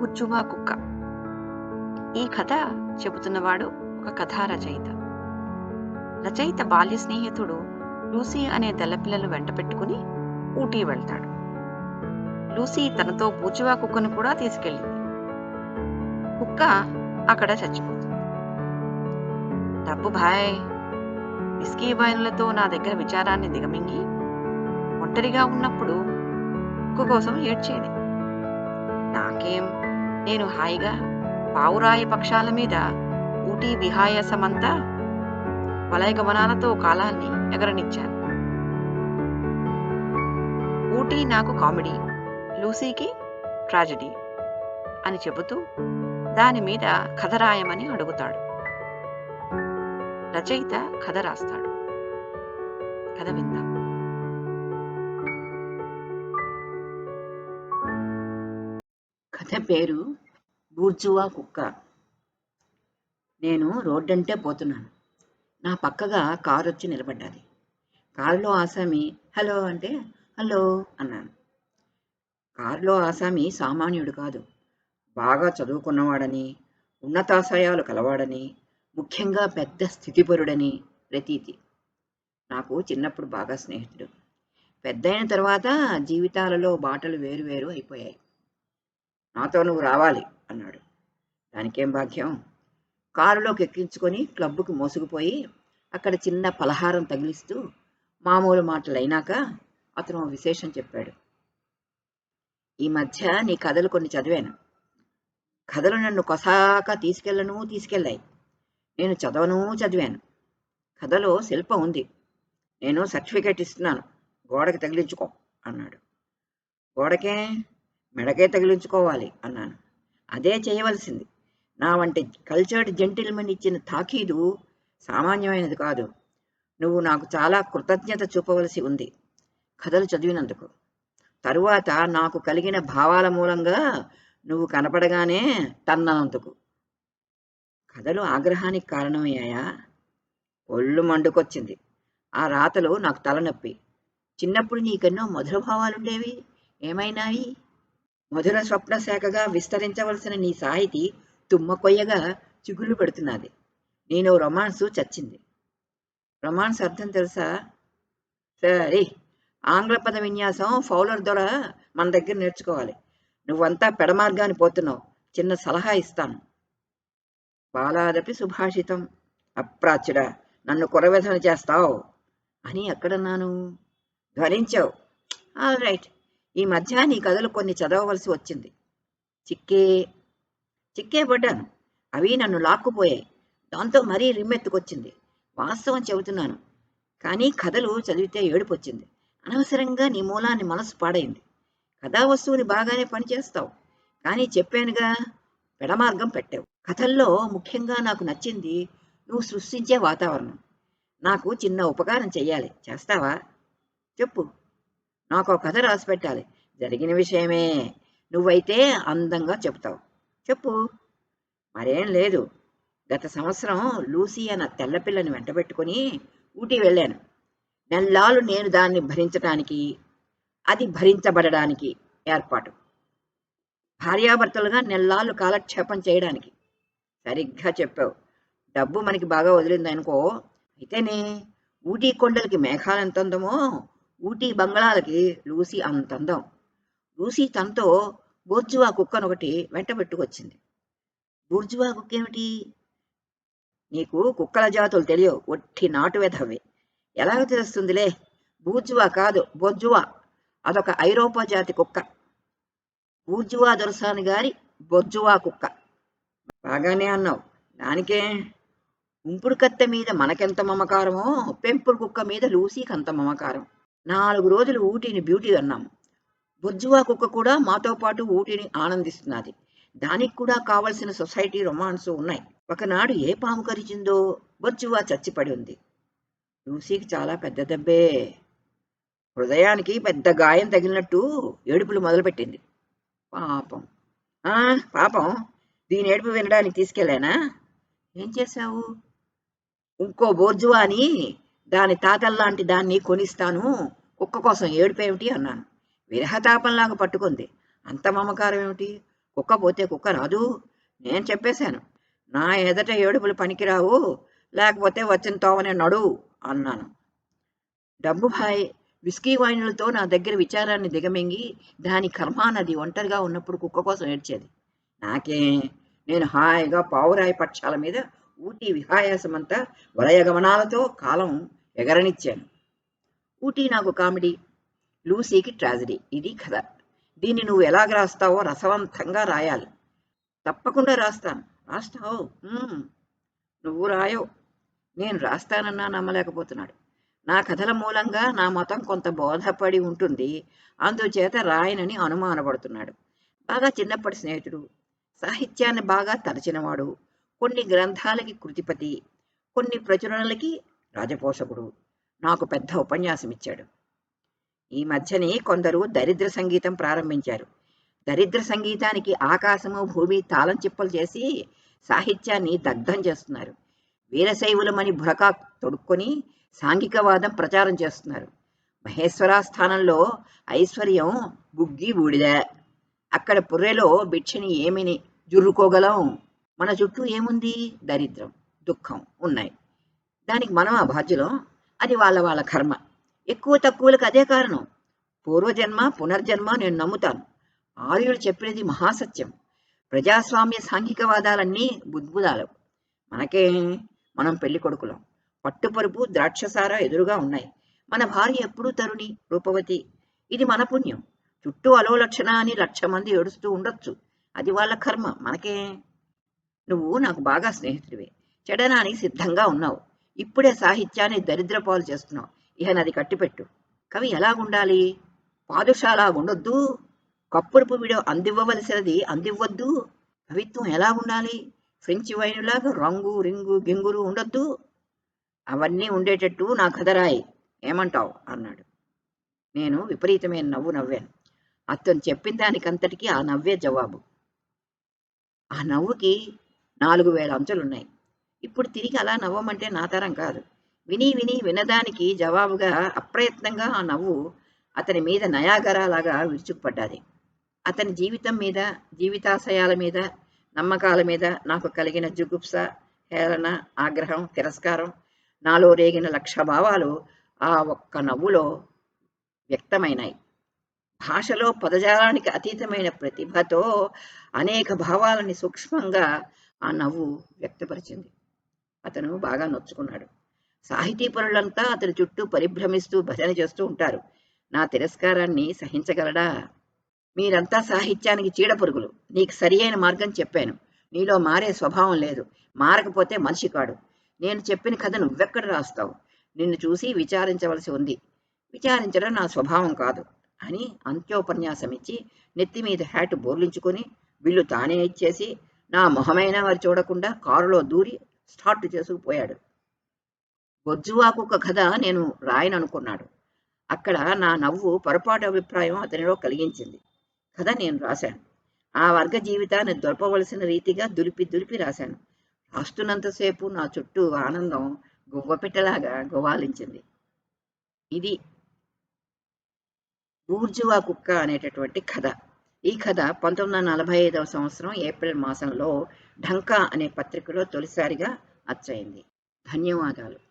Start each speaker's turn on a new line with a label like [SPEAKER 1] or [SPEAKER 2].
[SPEAKER 1] బుజ్జువా కుక్క ఈ కథ చెబుతున్నవాడు ఒక కథా రచయిత రచయిత బాల్య స్నేహితుడు లూసీ అనే తెల్లపిల్లలు వెంట పెట్టుకుని ఊటీ వెళ్తాడు. లూసీ తనతో బూచువా కుక్కను కూడా తీసుకెళ్ళింది. కుక్క అక్కడ చచ్చిపోతుంది. డబ్బు భాయ్ విస్కీ బాయిలతో నా దగ్గర విచారాన్ని దిగమింగి ఒంటరిగా ఉన్నప్పుడు కుక్క కోసం ఏడ్చేది. నాకేం నేను హాయిగా పావురాయి పక్షాల మీద ఊటీ విహాయసమంతా వలయగమనాలతో కాలాన్ని ఎగరనిచ్చాను. ఊటీ నాకు కామెడీ లూసీకి ట్రాజడీ అని చెబుతూ దాని మీద కథ రాయమని అడుగుతాడు. రచయిత కథ రాస్తాడు. కథ విందాం.
[SPEAKER 2] కథ పేరు బూర్జువా కుక్క. నేను రోడ్డంటే పోతున్నాను. నా పక్కగా కారు వచ్చి నిలబడ్డది. కారులో ఆసామి హలో అంటే హలో అన్నాను. కారులో ఆసామి సామాన్యుడు కాదు. బాగా చదువుకున్నవాడని ఉన్నతాశయాలు కలవాడని ముఖ్యంగా పెద్ద స్థితిపరుడని ప్రతీతి. నాకు చిన్నప్పుడు బాగా స్నేహితుడు. పెద్దయిన తర్వాత జీవితాలలో బాటలు వేరు వేరు అయిపోయాయి. నాతో నువ్వు రావాలి. అన్నాడు. దానికేం భాగ్యం? కారులోకి ఎక్కించుకొని క్లబ్బుకు మోసుకుపోయి అక్కడ చిన్న పలహారం తగిలిస్తూ మామూలు మాటలు అయినాక అతను విశేషం చెప్పాడు. ఈ మధ్య నీ కథలు కొన్ని చదివాను. కథలు నన్ను కొసాక తీసుకెళ్ళను తీసుకెళ్ళాయి. నేను చదవను చదివాను. కథలో శిల్పం ఉంది. నేను సర్టిఫికేట్ ఇస్తున్నాను. గోడకి తగిలించుకో అన్నాడు. గోడకే మెడకే తగిలించుకోవాలి అన్నాను. అదే చేయవలసింది. నా వంటి కల్చర్డ్ జెంటిల్మెన్ ఇచ్చిన తాకీదు సామాన్యమైనది కాదు. నువ్వు నాకు చాలా కృతజ్ఞత చూపవలసి ఉంది. కథలు చదివినందుకు. తరువాత నాకు కలిగిన భావాల మూలంగా నువ్వు కనపడగానే తన్నందుకు. కథలు ఆగ్రహానికి కారణమయ్యాయా? ఒళ్ళు మండుకొచ్చింది. ఆ రాతలు నాకు తలనొప్పి. చిన్నప్పుడు నీకెన్నో మధుర భావాలుండేవి? ఏమైనావి? మధుర స్వప్న శాఖగా విస్తరించవలసిన నీ సాహితీ తుమ్మ కొయ్యగా చిగుళ్ళు పెడుతున్నది. నేను రొమాన్సు చచ్చింది. రొమాన్స్ అర్థం తెలుసా? సరే ఆంగ్ల పద విన్యాసం ఫౌలర్ దొర మన దగ్గర నేర్చుకోవాలి. నువ్వంతా పెడమార్గాన్ని పోతున్నావు. చిన్న సలహా ఇస్తాను. బాలాదపి సుభాషితం. అప్రాచుడా నన్ను కురవెధన చేస్తావు. అని ఎక్కడన్నాను ధ్వనించావు. All right. ఈ మధ్య నీ కథలు కొన్ని చదవవలసి వచ్చింది. చిక్కే చిక్కే పడ్డాను. అవి నన్ను లాక్కుపోయాయి. దాంతో మరీ రిమ్మెత్తుకొచ్చింది. వాస్తవం చెబుతున్నాను. కానీ కథలు చదివితే ఏడుపొచ్చింది. అనవసరంగా నీ మూలాన్ని మనసు పాడైంది. కథా వస్తువుని బాగానే పనిచేస్తావు. కానీ చెప్పానుగా పెడమార్గం పెట్టావు. కథల్లో ముఖ్యంగా నాకు నచ్చింది నువ్వు సృష్టించే వాతావరణం. నాకు చిన్న ఉపకారం చెయ్యాలి. చేస్తావా? చెప్పు. నాకు ఒక కథ రాసి పెట్టాలి. జరిగిన విషయమే. నువ్వైతే అందంగా చెప్తావు చెప్పు. మరేం లేదు. గత సంవత్సరం లూసీ అన్న తెల్లపిల్లని వెంటబెట్టుకుని ఊటీ వెళ్ళాను. నెల్లాలు నేను దాన్ని భరించడానికి అది భరించబడడానికి ఏర్పాటు. భార్యాభర్తలుగా నెల్లాళ్ళు కాలక్షేపం చేయడానికి. సరిగ్గా చెప్పావు. డబ్బు మనకి బాగా వదిలిందనుకో. అయితేనే ఊటీ కొండలకి మేఘాలు ఎంత అందమో ఊటీ బంగళాలకి లూసీ అంత అందం లూసీ తనతో బూర్జువా కుక్కను ఒకటి వెంట పెట్టుకొచ్చింది. బూర్జువా కుక్క ఏమిటి నీకు కుక్కల జాతులు తెలియవు ఒట్టి నాటు వెధవే. ఎలాగ తెలుస్తుందిలే బూర్జువా కాదు బొజ్జువా. అదొక ఐరోపా జాతి కుక్క. బూర్జువా దొరసాని గారి బొజ్జువా కుక్క. బాగానే అన్నావు. దానికే ఉంపుడు కత్తె మీద మనకెంత మమకారమో పెంపుడు కుక్క మీద లూసీకి అంత మమకారం. నాలుగు రోజులు ఊటీని బ్యూటీ అన్నాము. బొజ్జువా కుక్క కూడా మాతో పాటు ఊటీని ఆనందిస్తున్నది. దానికి కూడా కావలసిన సొసైటీ రొమాన్స్ ఉన్నాయి. ఒకనాడు ఏ పాము కరిచిందో బొజ్జువా చచ్చిపడి ఉంది. లూసీకి చాలా పెద్ద దెబ్బే. హృదయానికి పెద్ద గాయం తగిలినట్టు ఏడుపులు మొదలుపెట్టింది. పాపం. ఆ పాపం. దీని ఏడుపు వినడానికి తీసుకెళ్ళానా? ఏం చేశావు? ఇంకో బోర్జువా అని దాని తాతల్లాంటి దాన్ని కొనిస్తాను కుక్క కోసం ఏడుపేమిటి అన్నాను. విరహతాపంలాగా పట్టుకుంది. అంత మమకారం ఏమిటి? కుక్క పోతే కుక్క రాదు. నేను చెప్పేశాను. నా ఎదట ఏడుపులు పనికిరావు. లేకపోతే వచ్చిన తోవనే నడు అన్నాను. డబ్బు భాయ్ విస్కీ వైన్లతో నా దగ్గర విచారాన్ని దిగమింగి దాని కర్మానది ఒంటరిగా ఉన్నప్పుడు కుక్క కోసం ఏడ్చేది. నాకే నేను హాయిగా పావురాయి పక్షాల మీద ఊటీ విహాయాసమంతా వలయగమనాలతో కాలం ఎగరనిచ్చాను. ఊటీ నాకు కామెడీ లూసీకి ట్రాజడీ ఇది కథ. దీన్ని నువ్వు ఎలా రాస్తావో రసవంతంగా రాయాలి. తప్పకుండా రాస్తాను. రాస్తావు? నువ్వు రాయవు. నేను రాస్తానన్నా నమ్మలేకపోతున్నాడు. నా కథల మూలంగా నా మతం కొంత బోధపడి ఉంటుంది. అందుచేత రాయనని అనుమానపడుతున్నాడు. బాగా చిన్నప్పటి స్నేహితుడు. సాహిత్యాన్ని బాగా తరచినవాడు కొన్ని గ్రంథాలకి కృతిపతి కొన్ని ప్రచురణలకి రాజపోషకుడు నాకు పెద్ద ఉపన్యాసం ఇచ్చాడు ఈ మధ్యనే కొందరు దరిద్ర సంగీతం ప్రారంభించారు. దరిద్ర సంగీతానికి ఆకాశము భూమి తాళం చిప్పలు చేసి సాహిత్యాన్ని దగ్ధం చేస్తున్నారు. వీరశైవులమని బురకా తొడుక్కొని సాంఘికవాదం ప్రచారం చేస్తున్నారు. మహేశ్వర స్థానంలో ఐశ్వర్యం బుగ్గి బూడిద. అక్కడ పుర్రెలో బిచ్చని ఏమిని జుర్రుకోగలం? మన చుట్టూ ఏముంది? దరిద్రం దుఃఖం ఉన్నాయి. దానికి మనం బాధ్యులం. అది వాళ్ళ వాళ్ళ కర్మ. ఎక్కువ తక్కువలకు అదే కారణం. పూర్వజన్మ పునర్జన్మ నేను నమ్ముతాను. ఆర్యుడు చెప్పినది మహాసత్యం. ప్రజాస్వామ్య సాంఘికవాదాలన్నీ బుద్బుదాలు. మనకే మనం పెళ్ళి కొడుకులం. పట్టుపరుపు ద్రాక్షసార ఎదురుగా ఉన్నాయి. మన భార్య ఎప్పుడూ తరుణి రూపవతి. ఇది మన పుణ్యం. చుట్టూ అలోలక్షణ అని లక్ష మంది ఏడుస్తూ ఉండొచ్చు. అది వాళ్ళ కర్మ. మనకే నువ్వు నాకు బాగా స్నేహితుడివే. చెడనానికి సిద్ధంగా ఉన్నావు. ఇప్పుడే సాహిత్యాన్ని దరిద్రపాలు చేస్తున్నావు. ఇహ నది కట్టిపెట్టు. కవి ఎలాగుండాలి? పాదుషాలాగుండొద్దు కప్పురుపు విడో అందివ్వవలసినది అందివ్వద్దు. కవిత్వం ఎలాగుండాలి? ఫ్రెంచి వైనులాగా రంగు రింగు గింగురు ఉండొద్దు. అవన్నీ ఉండేటట్టు నా కథరాయి. ఏమంటావు? అన్నాడు. నేను విపరీతమైన నవ్వు నవ్వాను. అతను చెప్పిన దానికంతటికీ ఆ నవ్వే జవాబు. ఆ నవ్వుకి నాలుగు వేల అంచులున్నాయి. ఇప్పుడు తిరిగి అలా నవ్వమంటే నా తరం కాదు. విని విని వినదానికి జవాబుగా అప్రయత్నంగా ఆ నవ్వు అతని మీద నయాగరాలాగా విరుచుకుపడ్డాది. అతని జీవితం మీద జీవితాశయాల మీద నమ్మకాల మీద నాకు కలిగిన జుగుప్స హేళన ఆగ్రహం తిరస్కారం నాలో రేగిన లక్ష భావాలు ఆ ఒక్క నవ్వులో వ్యక్తమైనాయి. భాషలో పదజాలానికి అతీతమైన ప్రతిభతో అనేక భావాలని సూక్ష్మంగా ఆ నవ్వు వ్యక్తపరిచింది. అతను బాగా నొచ్చుకున్నాడు. సాహితీ పరులంతా అతని చుట్టూ పరిభ్రమిస్తూ భజన చేస్తూ ఉంటారు. నా తిరస్కారాన్ని సహించగలడా? మీరంతా సాహిత్యానికి చీడపురుగులు. నీకు సరి అయిన మార్గం చెప్పాను. నీలో మారే స్వభావం లేదు. మారకపోతే మనిషి కాడు. నేను చెప్పిన కథ నువ్వెక్కడ రాస్తావు? నిన్ను చూసి విచారించవలసి ఉంది. విచారించడం నా స్వభావం కాదు అని అంత్యోపన్యాసం ఇచ్చి నెత్తి మీద హ్యాట్ బోర్లించుకొని బిల్లు తానే ఇచ్చేసి నా మొహమైన వారు చూడకుండా కారులో దూరి స్టార్ట్ చేసుకుపోయాడు బొజ్జువాకు ఒక కథ నేను రాయననుకున్నాడు. అక్కడ నా నవ్వు పొరపాటు అభిప్రాయం అతనిలో కలిగించింది. కథ నేను రాశాను. ఆ వర్గ జీవితాన్ని దొరపవలసిన రీతిగా దులిపి దులిపి రాశాను. రాస్తున్నంతసేపు నా చుట్టూ ఆనందం గువ్వపిట్టలాగా గువాలించింది ఇది బూర్జువా కుక్క అనేటటువంటి కథ. ఈ కథ పంతొమ్మిది వందల నలభై ఐదవ సంవత్సరం ఏప్రిల్ మాసంలో ఢంకా అనే పత్రికలో తొలిసారిగా అచ్చయింది ధన్యవాదాలు.